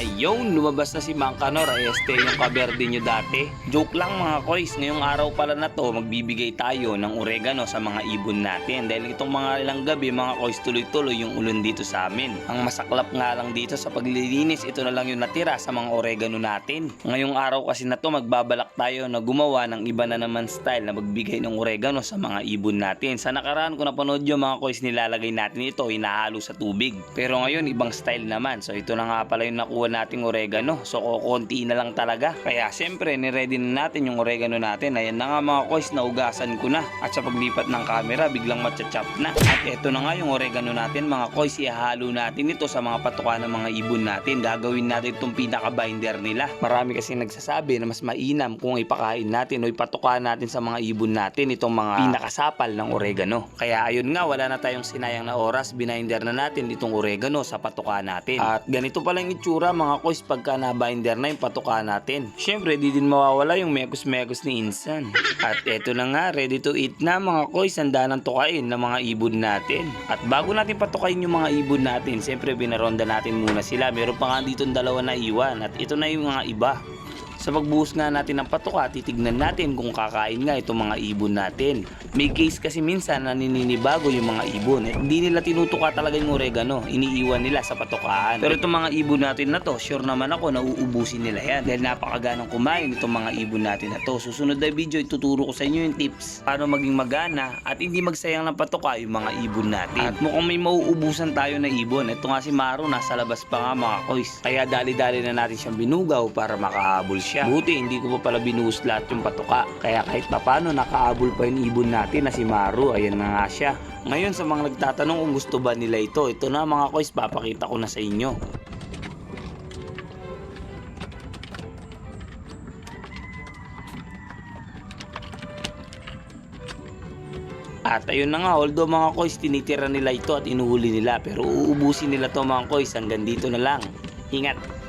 Ayun, lumabas na si Mang Kanor. Este yung kaberde nyo dati. Joke lang mga kois, ngayong araw pala na to, magbibigay tayo ng oregano sa mga ibon natin. Dahil itong mga ilang gabi, mga kois, tuloy-tuloy yung ulon dito sa amin. Ang masaklap nga lang dito sa paglilinis, ito na lang yung natira sa mga oregano natin. Ngayong araw kasi na to, magbabalak tayo na gumawa ng iba na naman style na magbigay ng oregano sa mga ibon natin. Sa nakaraan ko napanood yung mga kois nilalagay natin ito, hinahalo sa tubig. Pero ngayon, ibang style naman. So ito na nga pala yung nakuha nating oregano. So kukunti na lang talaga. Kaya siyempre, niready na natin yung oregano natin. Ayan na nga mga kois, naugasan ko na. At sa paglipat ng camera, biglang matchachap na. At ito na nga yung oregano natin mga kois. Ihalo natin ito sa mga patuka ng mga ibon natin. Gagawin natin itong pinaka-binder nila. Marami kasi nagsasabi na mas mainam kung ipakain natin o ipatuka natin sa mga ibon natin itong mga pinakasapal ng oregano. Kaya ayun nga, wala na tayong sinayang na oras. Bininder na natin itong oregano sa patuka natin. At ganito pala yung itsura mga kois pagka na-binder na yung patuka natin. Siyempre, di din mawawala yung mekus-mekus ni Insan. At eto na nga, ready to eat na mga kois. Handa ng tukain ng mga ibon natin. At bago natin patukain yung mga ibon natin, siyempre binaronda natin muna sila. Meron pa nga dito dalawa na iwan. At ito na yung mga iba. Sa pagbuhos nga natin ng patuka, titignan natin kung kakain nga itong mga ibon natin. May case kasi minsan na nininibago yung mga ibon at hindi nila tinutuka talaga yung oregano. Iniiwan nila sa patukaan. Pero itong mga ibon natin na to, sure naman ako na uubusin nila yan. Dahil napakaganang kumain itong mga ibon natin na to. Susunod na video, ituturo ko sa inyo yung tips paano maging magana at hindi magsayang ng patuka yung mga ibon natin. At mukhang may mauubusan tayo na ibon. Ito nga si Maro, nasa labas pa nga mga kois. Kaya dali-dali na natin siyang binugaw para makahabol siya. Buti, hindi ko pa pala binuhos lahat yung patuka. Kaya kahit papano, nakahabol pa yung ibon natin na si Maru. Ayan na nga siya. Ngayon sa mga nagtatanong kung gusto ba nila ito, ito na mga kois, papakita ko na sa inyo. At ayun na nga, although mga kois, tinitira nila ito at inuhuli nila. Pero uubusin nila to mga kois hanggang dito na lang. Ingat!